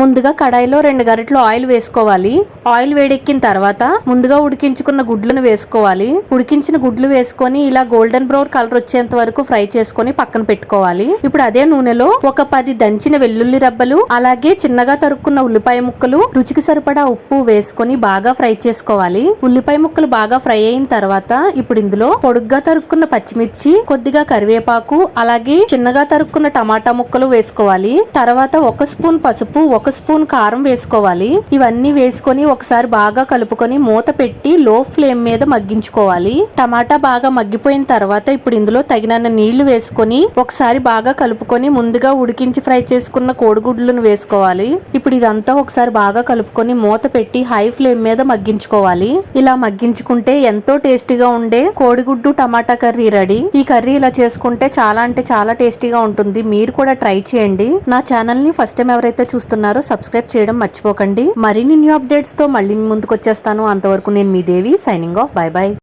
ముందుగా కడాయిలో రెండు గరిటలు ఆయిల్ వేసుకోవాలి. ఆయిల్ వేడెక్కిన తర్వాత ముందుగా ఉడికించుకున్న గుడ్లను వేసుకోవాలి. ఉడికించిన గుడ్లు వేసుకొని ఇలా గోల్డెన్ బ్రౌన్ కలర్ వచ్చేంత వరకు ఫ్రై చేసుకొని పక్కన పెట్టుకోవాలి. ఇప్పుడు అదే నూనెలో ఒక పది దంచిన వెల్లుల్లి రబ్బలు అలాగే చిన్నగా తరుక్కున్న ఉల్లిపాయ ముక్కలు రుచికి సరిపడా ఉప్పు వేసుకొని బాగా ఫ్రై చేసుకోవాలి. ఉల్లిపాయ ముక్కలు బాగా ఫ్రై అయిన తర్వాత ఇప్పుడు ఇందులో పొడుగ్గా తరుక్కున్న పచ్చిమిర్చి కొద్దిగా కరివేపాకు అలాగే చిన్నగా తరుక్కున్న టమాటా ముక్కలు వేసుకోవాలి. తర్వాత ఒక స్పూన్ పసుపు ఒక ఒక స్పూన్ కారం వేసుకోవాలి. ఇవన్నీ వేసుకొని ఒకసారి బాగా కలుపుకొని మూత పెట్టి లో ఫ్లేమ్ మీద మగ్గించుకోవాలి. టమాటా బాగా మగ్గిపోయిన తర్వాత ఇప్పుడు ఇందులో తగినన్న నీళ్ళు వేసుకొని ఒకసారి బాగా కలుపుకొని ముందుగా ఉడికించి ఫ్రై చేసుకున్న కోడిగుడ్లను వేసుకోవాలి. ఇప్పుడు ఇదంతా ఒకసారి బాగా కలుపుకొని మూత పెట్టి హై ఫ్లేమ్ మీద మగ్గించుకోవాలి. ఇలా మగ్గించుకుంటే ఎంతో టేస్టీగా ఉండే కోడిగుడ్డు టమాటా కర్రీ రెడీ. ఈ కర్రీ ఇలా చేసుకుంటే చాలా అంటే చాలా టేస్టీగా ఉంటుంది. మీరు కూడా ట్రై చేయండి. నా ఛానల్ని ఫస్ట్ టైం ఎవరైతే చూస్తున్నారో సబ్స్క్రైబ్ చేయడం మర్చిపోకండి. మరిన్ని న్యూ అప్డేట్స్తో మళ్ళీ ముందుకు వచ్చేస్తాను అంతవరకు నేను మీ Devi signing off bye bye